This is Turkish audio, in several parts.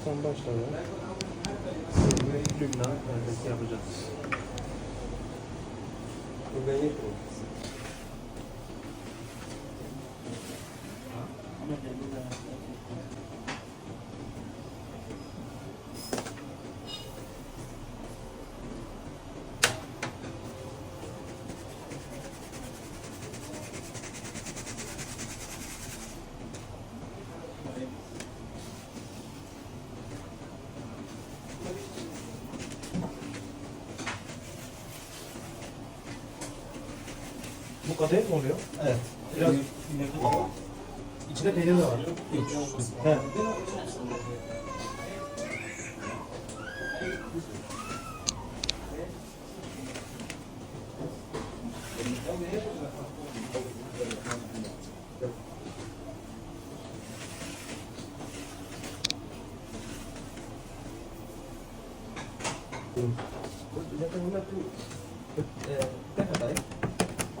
Ustam başladı. Şimdi Lübnan perdesi yapacağız. Bu ben yapıyorum. Bu kadayıf mı oluyor? Evet. Biraz içinde peynir de var. Yok. He.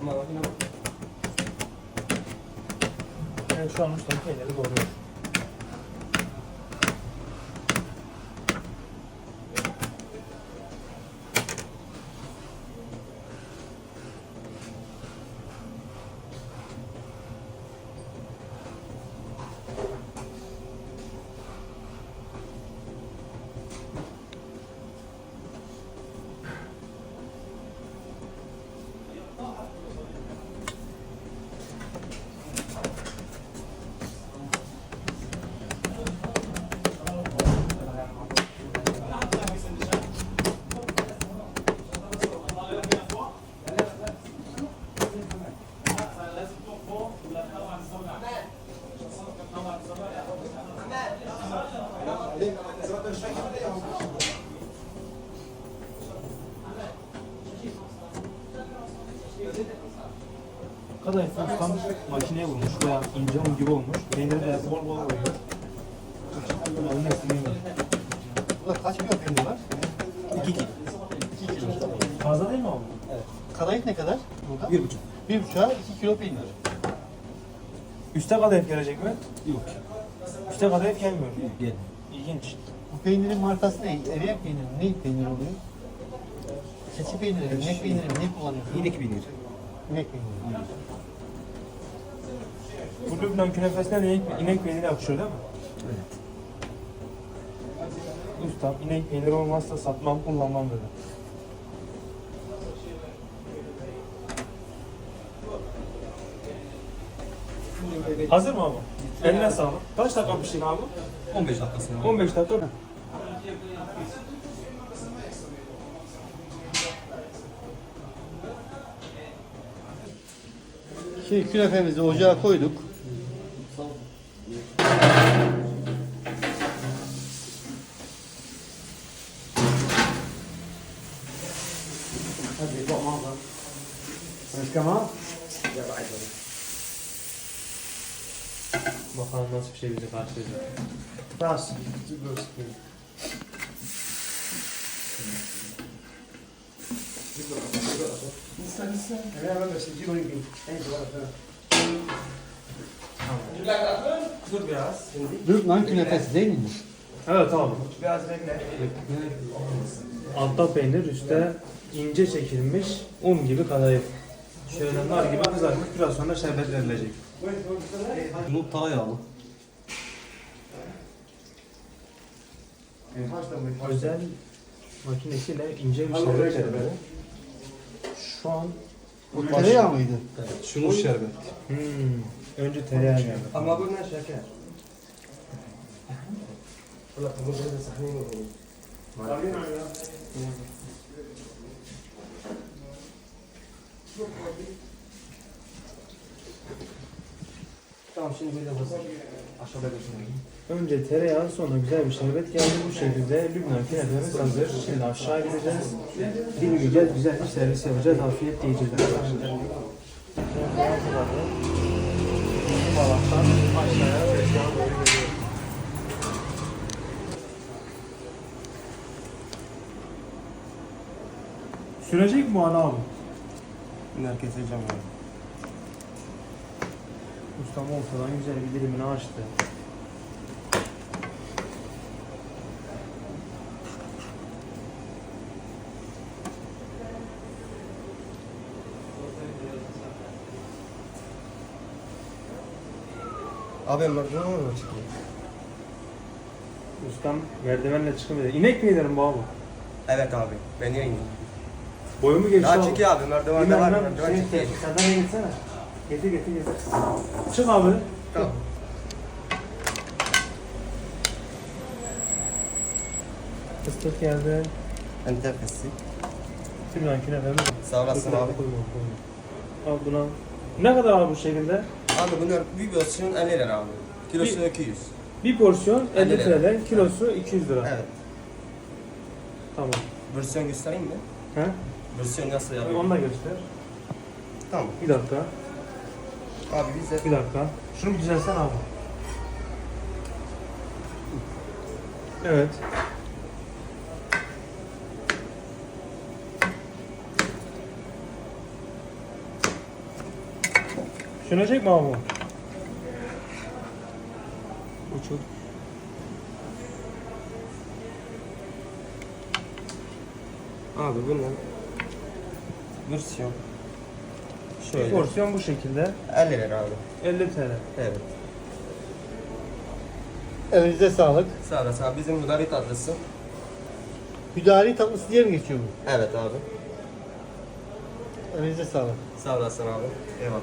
Ama makine bak. Yani şu an ustam peyniri doğruyor. Kadayıf ustam makineye vurmuş veya ince un gibi olmuş. Peyniri de bol bol koyuyor. Onun hepsini yiyor. Burada kaç kilo peynir var? 2 kilo. Fazla değil mi abi? Kadayıf ne kadar burada? Bir buçuk. Bir buçuğa iki kilo peynir. Üste kadayıf gelecek mi? Yok. Üste kadayıf gelmiyor. Gel. İlginç. Bu peynirin markası ne? Eriyen peyniri mi? Ne peynir oluyor? Keçi peyniri mi? İnek peyniri mi? Ne kullanıyorsun? İnek peynir. İnek peyniri. Bu Lübnan künefesinden inek, inek peyniri yakışıyor değil mi? Evet. Ustam inek peyniri olmazsa satmam kullanmam dedi. Hazır mı abi? Eline sağlık. Kaç dakika pişecek abi? 15 dakikasına. 15 dakika. Şimdi künefemizi ocağa koyduk. Bakalım nasıl bir şey bizi karşılayacak. Biraz. Dur biraz. Lübnan künefesi değil mi? Evet abi. Biraz bekle. Altta peynir, üstte ince çekilmiş un gibi kadayıf. Şöyle nar gibi kızarmış, biraz sonra şerbet verilecek. Bu daha yağlı. Özel makinesiyle ince bir şerbet veriyor. Şu an Bu tereyağı mıydı? Evet. Şunun şerbet. hmm, önce tereyağı geldi. Ama bu ne şeker? Valla bu da sahne mi? Tamam şimdi böyle basın. Aşağıda götürün. Önce tereyağı sonra güzel bir şerbet geldi. Bu şekilde Lübnan künefemiz hazır. Şimdi aşağı gideceğiz. Dinleyeceğiz, güzel bir servis yapacağız. Afiyet yiyeceğiz arkadaşlar. Balaktan aşağıya doğru geliyor. Sürecek mi bu ana abi? Bunları keseceğim abi. Ustam ortadan güzel bir dilimini açtı. Abi merdiven var mı çıkıyor? Ustam merdivenle çıkmıyor. İnek mi inerim bu? Evet abi. Ben yayınlayayım. Boyumu geçti Daha abi. çekiyor abi. Merdiven de var. Merdiven Şey, çekiyor. Sandalyeye gitsene. Getir getir getir. Çık abi. Tamam. Fıstık geldi. Bilmem ki ne vermiş. Sağ olasın abi. Al buna. Ne kadar abi bu şekilde? Abi bunlar bir porsiyon 50 lira abi. Kilosu 200. Bir porsiyon 50 50 lira. TL, kilosu 200 lira. Evet. Tamam. Versiyon göstereyim mi? He? Versiyon nasıl yapıyor? Onu da göster. Tamam. Bir dakika. Abi bize Bir dakika. Şunu bir düzelsen abi. Evet. Şuna çekme abi. uçur. Abi bunlar versiyon şöyle Porsiyon bu şekilde. 50 lira abi. 50 TL. Evet. Elinize sağlık. Sağ olasın abi. Bizim müdari tatlısı. Hüdari tatlısı diye mi geçiyor bu? Evet abi. Elinize sağlık. Sağ olasın abi. Eyvallah.